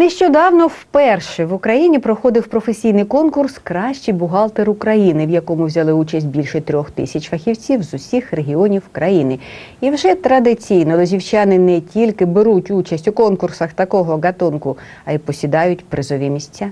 Нещодавно вперше в Україні проходив професійний конкурс Кращий бухгалтер України, в якому взяли участь більше трьох тисяч фахівців з усіх регіонів країни. І вже традиційно лозівчани не тільки беруть участь у конкурсах такого гатунку, а й посідають призові місця.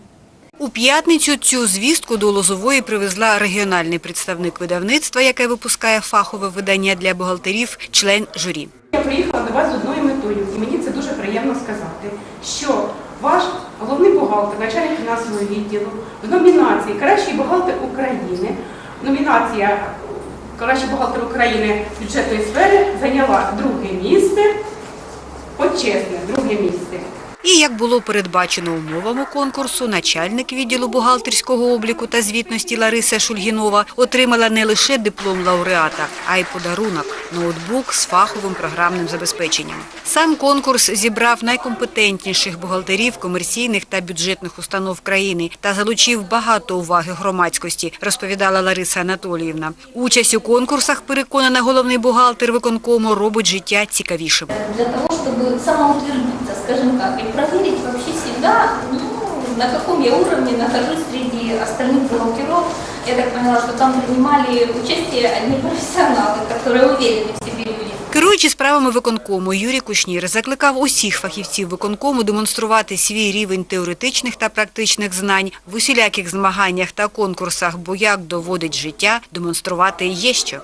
У п'ятницю цю звістку до Лозової привезла регіональний представник видавництва, яке випускає фахове видання для бухгалтерів, член журі. Я приїхала до вас з одною метою, і мені це дуже приємно сказати, що ваш головний бухгалтер, начальник фінансового відділу в номінації Кращий бухгалтер України, номінація Кращий бухгалтер України бюджетної сфери зайняла друге місце, почесне друге місце. І як було передбачено умовами конкурсу, начальник відділу бухгалтерського обліку та звітності Лариса Шульгінова отримала не лише диплом лауреата, а й подарунок – ноутбук з фаховим програмним забезпеченням. Сам конкурс зібрав найкомпетентніших бухгалтерів комерційних та бюджетних установ країни та залучив багато уваги громадськості, розповідала Лариса Анатоліївна. Участь у конкурсах, переконана головний бухгалтер виконкому, робить життя цікавішим. для того, чтобы самоутвердиться, скажем так, и проверить вообще себя, ну, на каком я уровне нахожусь среди остальных бухгалтеров. Я так поняла, что там принимали участие одни профессионалы, которые уверены в себе люди. Керуючи справами виконкому, Юрій Кушнір закликав усіх фахівців виконкому демонструвати свій рівень теоретичних та практичних знань в усіляких змаганнях та конкурсах, бо як доводить життя, демонструвати є що.